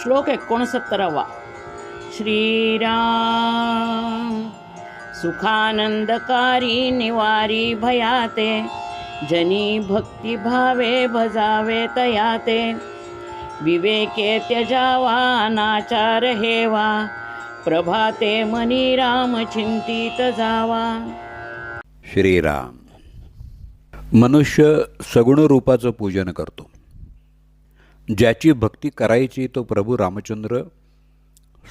श्लोक एकोणसत्तरावा श्रीराम सुखानंदकारी निवारी भयाते जनी भक्तिभावे भजावे तयाते विवेके त्यजावा अनाचार हेवा प्रभाते मनी राम चिंतित जावा श्रीराम मनुष्य सगुण रूपाचं पूजन करतो. ज्याची भक्ती करायची तो प्रभू रामचंद्र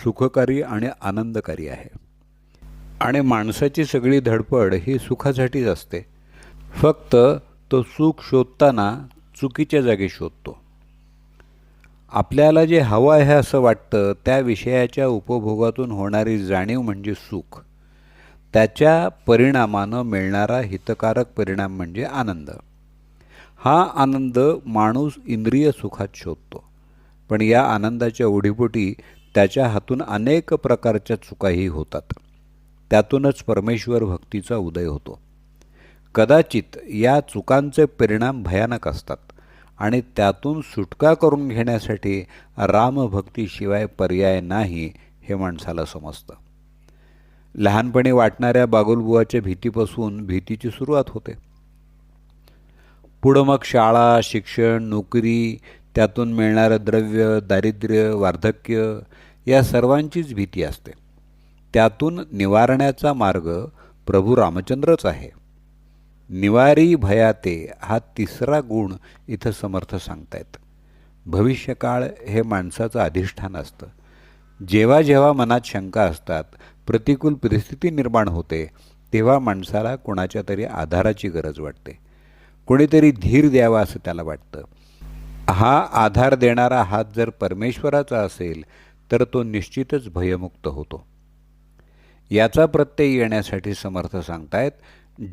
सुखकारी आणि आनंदकारी आहे. आणि माणसाची सगळी धडपड ही सुखासाठीच असते. फक्त तो सुख शोधताना चुकीच्या जागी शोधतो. आपल्याला जे हवं आहे असं वाटतं त्या विषयाच्या उपभोगातून होणारी जाणीव म्हणजे सुख. त्याच्या परिणामानं मिळणारा हितकारक परिणाम म्हणजे आनंद. हा आनंद माणूस इंद्रिय सुखात शोधतो. पण या आनंदाच्या ओढीपोटी त्याच्या हातून अनेक प्रकारच्या चुकाही होतात. त्यातूनच परमेश्वर भक्तीचा उदय होतो. कदाचित या चुकांचे परिणाम भयानक असतात आणि त्यातून सुटका करून घेण्यासाठी रामभक्तीशिवाय पर्याय नाही हे माणसाला समजतं. लहानपणी वाटणाऱ्या बागुलबुवाच्या भीतीपासून भीतीची सुरुवात होते. पुढं मग शाळा शिक्षण नोकरी त्यातून मिळणारं द्रव्य दारिद्र्य वार्धक्य या सर्वांचीच भीती असते. त्यातून निवारण्याचा मार्ग प्रभू रामचंद्रच आहे. निवारी भयाते हा तिसरा गुण इथं समर्थ सांगतायत. भविष्यकाळ हे माणसाचं अधिष्ठान असतं. जेव्हा जेव्हा मनात शंका असतात प्रतिकूल परिस्थिती निर्माण होते तेव्हा माणसाला कोणाच्या तरी आधाराची गरज वाटते. कोणीतरी धीर द्यावा असं त्याला वाटतं. हा आधार देणारा हात जर परमेश्वराचा असेल तर तो निश्चितच भयमुक्त होतो. याचा प्रत्यय येण्यासाठी समर्थ सांगतायत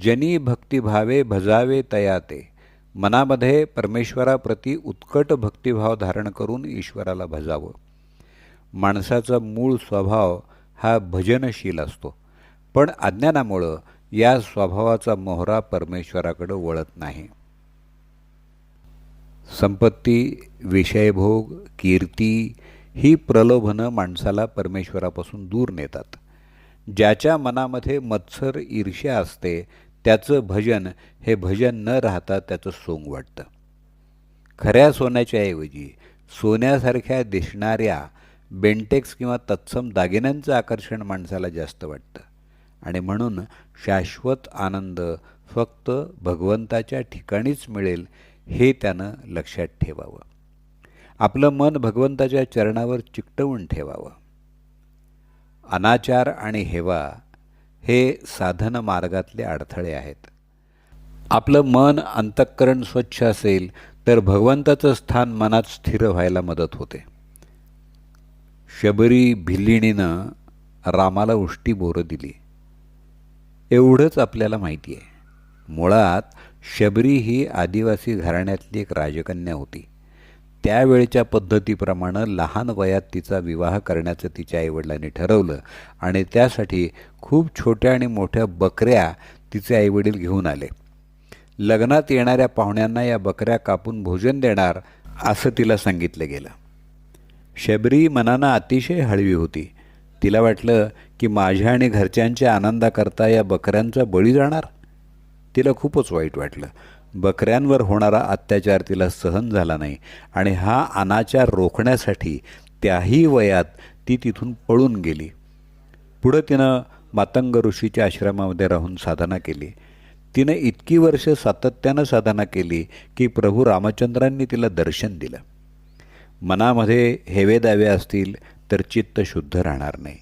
जनी भक्तिभावे भजावे तयाते. मनामध्ये परमेश्वराप्रती उत्कट भक्तिभाव धारण करून ईश्वराला भजावं. माणसाचा मूळ स्वभाव हा भजनशील असतो. पण अज्ञानामुळं या स्वभावाचा मोहरा परमेश्वराकडे वळत नाही. संपत्ती विषयभोग कीर्ती ही प्रलोभनं माणसाला परमेश्वरापासून दूर नेतात. ज्याच्या मनामध्ये मत्सर ईर्ष्या असते त्याचं भजन हे भजन न राहता त्याचं सोंग वाटतं. खऱ्या सोन्याच्या ऐवजी सोन्यासारख्या दिसणाऱ्या बेंटेक्स किंवा तत्सम दागिन्यांचं आकर्षण माणसाला जास्त वाटतं. आणि म्हणून शाश्वत आनंद फक्त भगवंताच्या ठिकाणीच मिळेल हे त्यानं लक्षात ठेवावं. आपलं मन भगवंताच्या चरणावर चिकटवून ठेवावं. अनाचार आणि हेवा हे साधन मार्गातले अडथळे आहेत. आपलं मन अंतःकरण स्वच्छ असेल तर भगवंताचं स्थान मनात स्थिर व्हायला मदत होते. शबरी भिल्लिणीनं रामाला उष्टी बोरं दिली. एवढंच आपल्याला माहिती आहे. मुळात शबरी ही आदिवासी घराण्यातली एक राजकन्या होती. त्यावेळच्या पद्धतीप्रमाणे लहान वयात तिचा विवाह करण्याचं तिच्या आईवडिलांनी ठरवलं आणि त्यासाठी खूप छोट्या आणि मोठ्या बकऱ्या तिचे आईवडील घेऊन आले. लग्नात येणाऱ्या पाहुण्यांना या बकऱ्या कापून भोजन देणार असं तिला सांगितलं गेलं. शबरी मनानं अतिशय हळवी होती. तिला वाटलं की माझ्या आणि घरच्यांच्या आनंदाकरता या बकऱ्यांचा बळी जाणार. तिला खूपच वाईट वाटलं. बकऱ्यांवर होणारा अत्याचार तिला सहन झाला नाही आणि हा अनाचार रोखण्यासाठी त्याही वयात ती तिथून पळून गेली. पुढं तिनं मातंग ऋषीच्या आश्रमामध्ये राहून साधना केली. तिनं इतकी वर्ष सातत्यानं साधना केली की प्रभू रामचंद्रांनी तिला दर्शन दिलं. मनामध्ये हेवे दावे असतील तर चित्त शुद्ध राहणार नाही.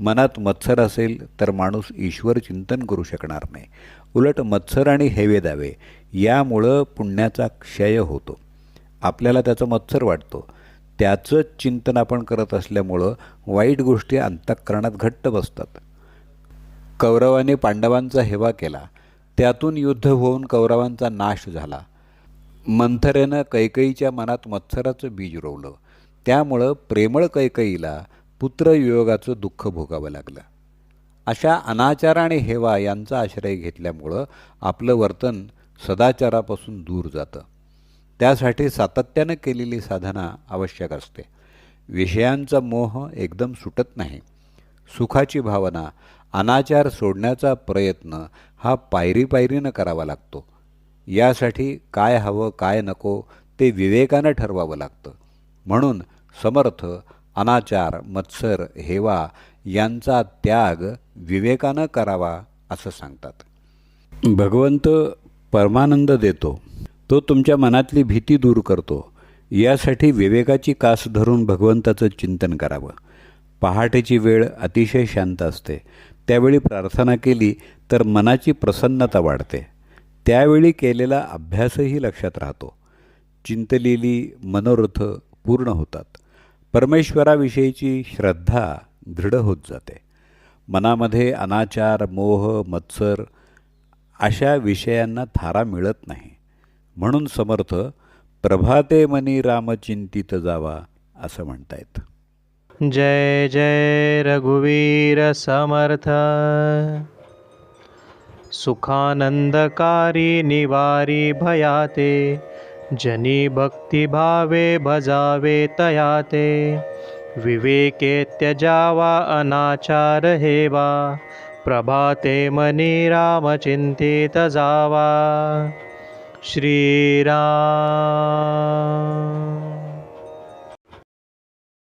मनात मत्सर असेल तर माणूस ईश्वर चिंतन करू शकणार नाही. उलट मत्सर आणि हेवे दावे यामुळं पुण्याचा क्षय होतो. आपल्याला त्याचा मत्सर वाटतो. त्याचंच चिंतन आपण करत असल्यामुळं वाईट गोष्टी अंतःकरणात घट्ट बसतात. कौरवाने पांडवांचा हेवा केला. त्यातून युद्ध होऊन कौरवांचा नाश झाला. मंथरेनं कैकईच्या मनात मत्सराचं बीज रोवलं. त्यामुळं प्रेमळ कैकईला पुत्रवियोगाचं दुःख भोगावं लागलं. अशा अनाचार आणि हेवा यांचा आश्रय घेतल्यामुळं आपलं वर्तन सदाचारापासून दूर जातं. त्यासाठी सातत्यानं केलेली साधना आवश्यक असते. विषयांचा मोह एकदम सुटत नाही. सुखाची भावना अनाचार सोडण्याचा प्रयत्न हा पायरी पायरीनं करावा लागतो. यासाठी काय हवं काय नको ते विवेकानं ठरवावं लागतं. म्हणून समर्थ अनाचार मत्सर हेवा यांचा त्याग विवेकानं करावा असं सांगतात. भगवंत परमानंद देतो. तो तुमच्या मनातली भीती दूर करतो. यासाठी विवेकाची कास धरून भगवंताचं चिंतन करावं. पहाटेची वेळ अतिशय शांत असते. त्यावेळी प्रार्थना केली तर मनाची प्रसन्नता वाढते. त्यावेळी केलेला अभ्यासही लक्षात राहतो. चिंतलेली मनोरथ पूर्ण होतात. परमेश्वराविषयीची श्रद्धा दृढ होत जाते. मनामध्ये अनाचार मोह मत्सर अशा विषयांना थारा मिळत नाही. म्हणून समर्थ प्रभाते मनी रामचिंतित जावा असं म्हणतायत. जय जय रघुवीर समर्थ. सुखानंदकारी निवारी भयाते. जनिभक्तिभावे भजावे तया ते। विवेके त्यजा वा अनाचार हे वा प्रभाते मनी रामचिन्तितजा वा श्रीरा